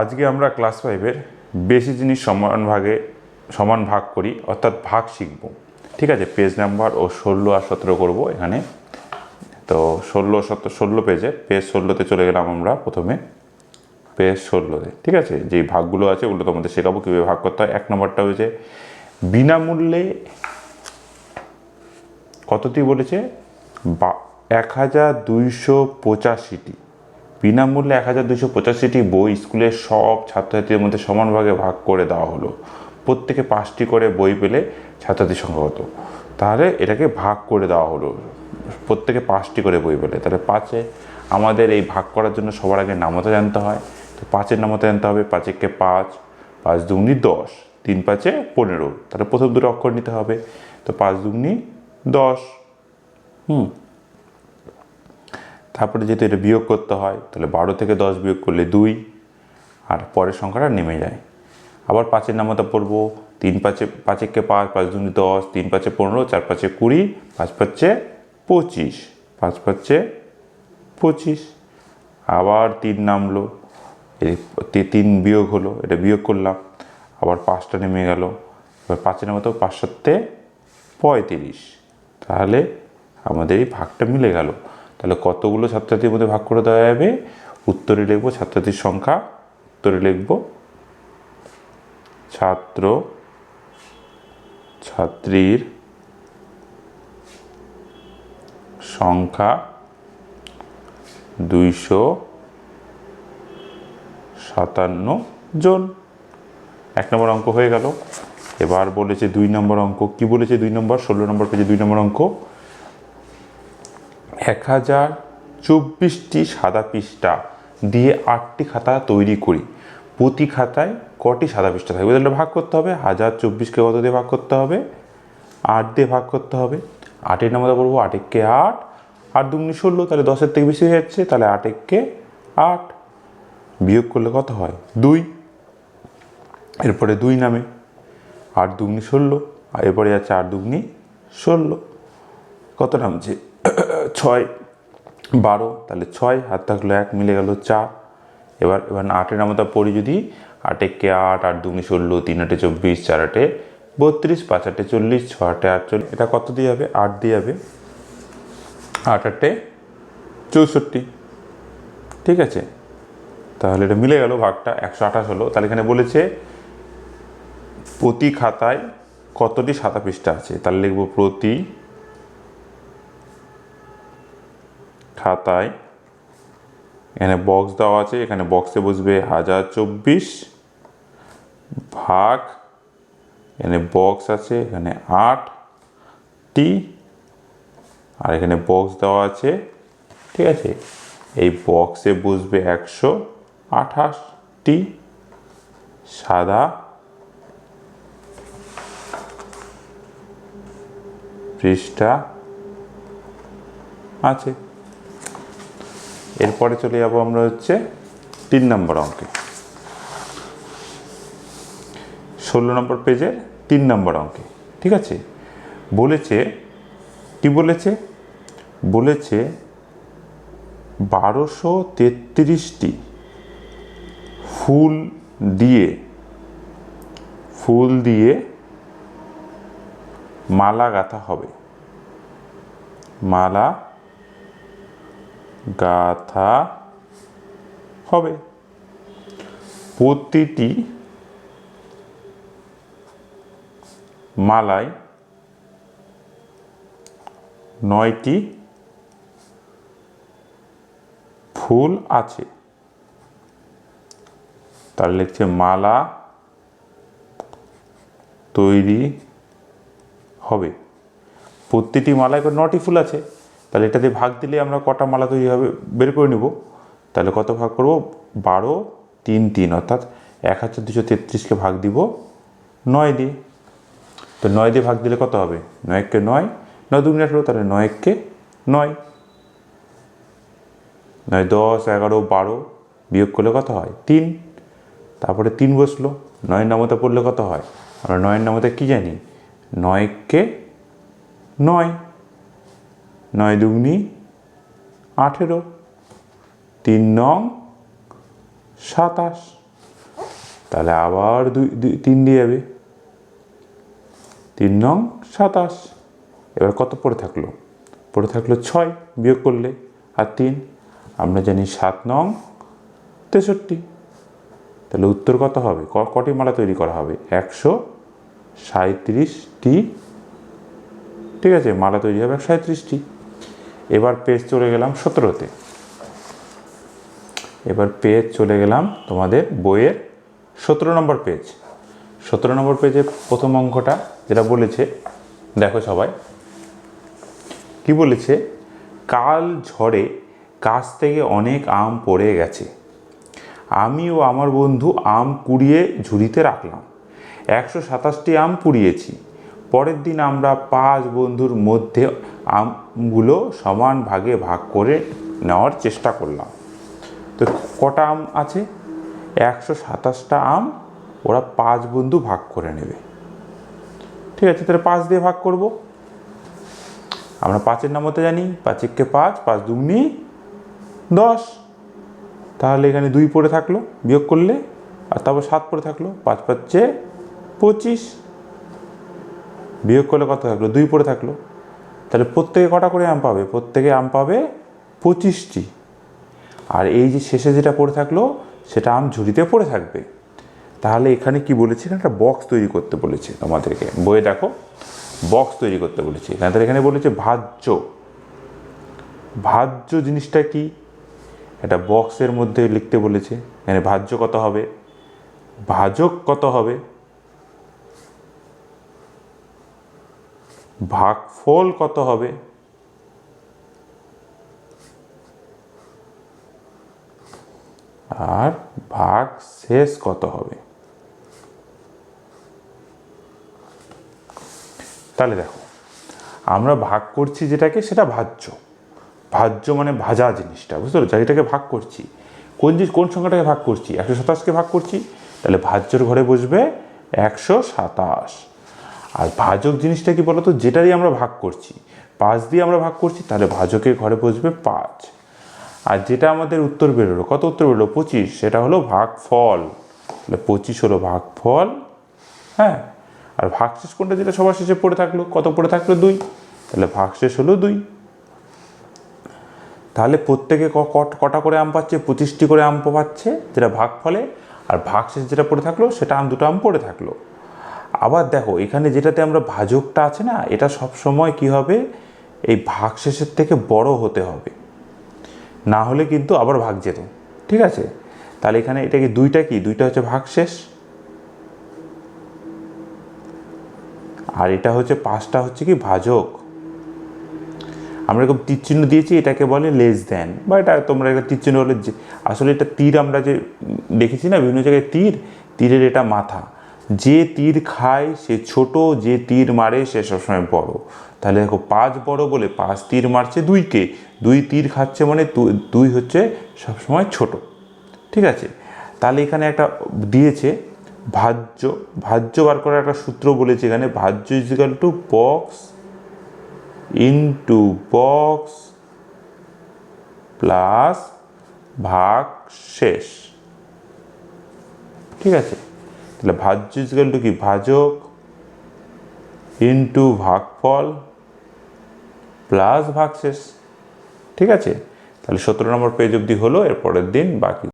আজকে আমরা ক্লাস ফাইভের বেশি জিনিস সমান ভাগে, সমান ভাগ করি, অর্থাৎ ভাগ শিখব। ঠিক আছে? পেজ নাম্বার ও ষোলো আর সতেরো করব এখানে। তো ষোলো, সতেরো, ষোলো পেজে পেজ ষোলোতে চলে গেলাম আমরা প্রথমে। পেজ ষোলোতে, ঠিক আছে? যেই ভাগগুলো আছে, ওগুলো তোমাদের শেখাবো, কীভাবে ভাগ করতে হয়। এক নম্বরটা হয়েছে, বিনামূল্যে কতটি বলেছে? বা, এক হাজার দুইশো পঁচাশিটি। বিনামূল্যে এক হাজার দুশো পঁচাশিটি বই স্কুলের সব ছাত্রছাত্রীদের মধ্যে সমানভাগে ভাগ করে দেওয়া হলো। প্রত্যেকে পাঁচটি করে বই পেলে ছাত্রছাত্রীর সংখ্যা হতো তাহলে এটাকে ভাগ করে দেওয়া হলো। প্রত্যেকে পাঁচটি করে বই পেলে। তাহলে পাঁচে আমাদের এই ভাগ করার জন্য সবার আগে নামতা জানতে হয়। তো পাঁচের নামতা জানতে হবে, পাঁচেককে পাঁচ পাঁচ দুগুনি দশ, তিন পাঁচে পনেরো। তাহলে প্রথম দুটো অক্ষর নিতে হবে। তো পাঁচ দুগুনি দশ। হুম তারপরে যেহেতু এটা বিয়োগ করতে হয়, তাহলে বারো থেকে দশ বিয়োগ করলে দুই, আর পরের সংখ্যাটা নেমে যায়। আবার পাঁচের নামতা পড়ব, তিন পাঁচে, পাঁচেককে পাঁচ পাঁচ দুই দশ, তিন পাঁচে পনেরো, চার পাঁচে কুড়ি, পাঁচ পাঁচে পঁচিশ, পাঁচ পাঁচে পঁচিশ। আবার তিন নামলো তিন বিয়োগ হলো, এটা বিয়োগ করলাম, আবার পাঁচটা নেমে গেল, এবার পাঁচের নামতো পাঁচ সাতে পঁয়ত্রিশ। তাহলে আমাদের এই ভাগটা মিলে গেল। তাহলে কতগুলো ছাত্রছাত্রীর মধ্যে ভাগ করে দেওয়া যাবে? উত্তরে লিখব ছাত্রছাত্রীর সংখ্যা। উত্তরে লিখব ছাত্র, ছাত্রীর সংখ্যা দুইশো সাতান্ন জন। এক নম্বর অঙ্ক হয়ে গেল। এবার বলেছে দুই নম্বর অঙ্ক। কি বলেছে দুই নম্বর? ষোলো নম্বর পেজে দুই নম্বর অঙ্ক। এক হাজার চব্বিশটি সাদা পৃষ্ঠা দিয়ে আটটি খাতা তৈরি করি। প্রতি খাতায় কটি সাদা পৃষ্ঠা থাকবে? তাহলে ভাগ করতে হবে। হাজার চব্বিশকে কত দিয়ে ভাগ করতে হবে? আট দিয়ে ভাগ করতে হবে। আটের নামতা বলব আটেককে আট। আট দুগুনি ষোলো, তাহলে দশের থেকে বেশি হয়ে যাচ্ছে, তাহলে আটেককে আট। বিয়োগ করলে কত হয়? দুই। এরপরে দুই নামে আট দুগুনি ষোলো, আর এরপরে যাচ্ছে আট দুগুনি ষোলো। কত নামছে? ছয়, বারো, তাহলে ছয়, হাত থাকল এক, মিলে গেল চার। এবার এবার আটের নামতা পড়ি যদি, আটে কে আট আট দুগুনি ষোলো, তিন আটে চব্বিশ, চার আটে বত্রিশ, পাঁচ আটে চল্লিশ, ছ আটে আটচল্লিশ, এটা কত দিয়ে যাবে আট দিয়ে যাবে আট আটে চৌষট্টি। ঠিক আছে? তাহলে এটা মিলে গেল ভাগটা, একশো আঠাশ হলো। তাহলে এখানে বলেছে, প্রতি খাতায় কতটি সাদা পৃষ্ঠা আছে? তাহলে লিখব প্রতি খাতায়। এখানে বক্স দেওয়া আছে, এখানে বক্সে বসবে হাজার চব্বিশ ভাগ, এখানে বক্স আছে, এখানে আটটি, আর এখানে বক্স দেওয়া আছে, ঠিক আছে? এই বক্সে বসবে একশো আঠাশটি সাদা পৃষ্ঠা আছে। এরপরে চলে যাব আমরা হচ্ছে তিন নম্বর অঙ্কে। ষোলো নম্বর পেজে তিন নম্বর অঙ্কে, ঠিক আছে? বলেছে, কি বলেছে? বলেছে বারোশো তেত্রিশটি ফুল দিয়ে ফুল দিয়ে মালা গাঁথা হবে। মালা গাথা হবে। প্রতিটি মালায় নয়টি ফুল আছে। তার লিখছে মালা তৈরি হবে। প্রতিটি মালায় নটি ফুল আছে। তাহলে এটা দিয়ে ভাগ দিলে আমরা কটা মালা তৈরি হবে? বের করে নেব। তাহলে কত ভাগ করব? বারো, তিন তিন, অর্থাৎ এক হাজার দুশো তেত্রিশকে ভাগ দিব নয় দিয়ে। তো নয় দিয়ে ভাগ দিলে কত হবে? নয় এককে নয়। নয় দুগুণে আঠেরো, তাহলে নয় এককে নয়। নয়, দশ, এগারো, বারো বিয়োগ করলে কত হয়? তিন। তারপরে তিন বসল। নয়ের নামতে পড়লে কত হয়? আমরা নয়ের নামতে কী জানি? নয়কে নয়। নয় দুগুনি, আঠেরো, তিন নং, সাতাশ। তাহলে আবার দুই দুই, তিন দিয়ে যাবে। তিন নং, সাতাশ। এবার কত পড়ে থাকল? পড়ে থাকল ছয়, বিয়োগ করলে আর তিন। আমরা জানি সাত নং, তেষট্টি। তাহলে উত্তর কত হবে? কটি মালা তৈরি করা হবে? একশো সাঁত্রিশটি ঠিক আছে, মালা তৈরি হবে একশো সাঁত্রিশটি এবার পেজ চলে গেলাম সতেরোতে। এবার পেজ চলে গেলাম তোমাদের বইয়ের সতেরো নম্বর পেজ সতেরো নম্বর পেজে প্রথম অঙ্কটা যেটা বলেছে, দেখো সবাই। কি বলেছে? কাল ঝড়ে কাছ থেকে অনেক আম পড়ে গেছে। আমি ও আমার বন্ধু আম কুড়িয়ে ঝুড়িতে রাখলাম। একশো সাতাশটি আম কুড়িয়েছি পরের দিন আমরা পাঁচ বন্ধুর মধ্যে আমগুলো সমান ভাগে ভাগ করে নেওয়ার চেষ্টা করলাম। তো কটা আম আছে? একশো সাতাশটা আম ওরা পাঁচ বন্ধু ভাগ করে নেবে। ঠিক আছে, তাহলে পাঁচ দিয়ে ভাগ করব। আমরা পাঁচের নামতে জানি পাঁচেককে পাঁচ পাঁচ দুগুনি দশ। তাহলে এখানে দুই পড়ে থাকল, বিয়োগ করলে, আর তারপর সাত পড়ে থাকল, পাঁচ পাঁচে পঁচিশ। বিয়োগ করলে কত থাকল দুই পড়ে থাকল। তাহলে প্রত্যেকে কটা করে আম পাবে? প্রত্যেকে আম পাবে পঁচিশটি। আর এই যে শেষে যেটা পড়ে থাকল, সেটা আম ঝুড়িতে পড়ে থাকবে। তাহলে এখানে কি বলেছে? এখানে একটা বক্স তৈরি করতে বলেছে তোমাদেরকে। বইয়ে দেখো বক্স তৈরি করতে বলেছে। তাদের এখানে বলেছে ভাজ্য। ভাজ্য জিনিসটা কি? একটা বক্সের মধ্যে লিখতে বলেছে। এখানে ভাজ্য কত হবে? ভাজক কত হবে? ভাগফল কত হবে? আর ভাগ শেষ কত হবে? তাহলে দেখো, আমরা ভাগ করছি যেটাকে, সেটা ভাজ্য। ভাজ্য মানে ভাজা জিনিসটা, বুঝতে পারছ? যেটাকে ভাগ করছি। কোন জিনিস, কোন সংখ্যাটাকে ভাগ করছি? একশো সাতাশকে ভাগ করছি? তাহলে ভাজ্যর ঘরে বসবে একশো সাতাশ। আর ভাজক জিনিসটা কি বলতো? যেটারই আমরা ভাগ করছি। পাঁচ দিয়ে আমরা ভাগ করছি, তাহলে ভাজকের ঘরে বসবে পাঁচ। আর যেটা আমাদের উত্তর বেরোলো, কত উত্তর বেরোলো? পঁচিশ। সেটা হলো ভাগ ফল তাহলে পঁচিশ হলো ভাগ ফল হ্যাঁ? আর ভাগশেষ কোনটা? যেটা সবার শেষে পড়ে থাকল। কত পড়ে থাকল? দুই। তাহলে ভাগশেষ হলো দুই। তাহলে প্রত্যেকে কটা করে আম পাচ্ছে? পঁচিশটি করে আম পাচ্ছে, যেটা ভাগ ফলে আর ভাগশেষ যেটা পড়ে থাকল, সেটা আম, দুটো আম পড়ে থাকল। আবার দেখো, এখানে যেটাতে আমরা ভাজকটা আছে না, এটা সব সময় কি হবে? এই ভাগশেষের থেকে বড় হতে হবে। না হলে কিন্তু আবার ভাগ যেত। ঠিক আছে? তাহলে এখানে এটা কি দুইটা কি? দুইটা হচ্ছে ভাগশেষ আর এটা হচ্ছে পাঁচটা হচ্ছে কি? ভাজক। আমরা এরকম তীর চিহ্ন দিয়েছি, এটাকে বলে লেস দেন বা এটা তোমরা একটা তীর চিহ্ন বলে আসলে এটা তীর আমরা যে দেখেছি না, বিভিন্ন জায়গায় তীর, তীরের এটা মাথা। যে তীর খায়, সে ছোট, যে তীর মারে, সে সবসময় বড়। তাহলে দেখো, পাঁচ বড় বলে পাঁচ তীর মারছে দুইকে। দুই তীর খাচ্ছে মানে দুই হচ্ছে সবসময় ছোট। ঠিক আছে? তাহলে এখানে একটা দিয়েছে ভাজ্য। ভাজ্য বার করার একটা সূত্র বলেছে এখানে, ভাজ্য is equal to box into box plus ভাগ শেষ। ঠিক আছে? তাহলে ভাজ্য ইজিক্যাল টু কি? ভাজক ইন্টু ভাগফল প্লাস ভাগশেষ। ঠিক আছে? তাহলে সতেরো নম্বর পেজ অবধি হলো এর পরের দিন বাকি।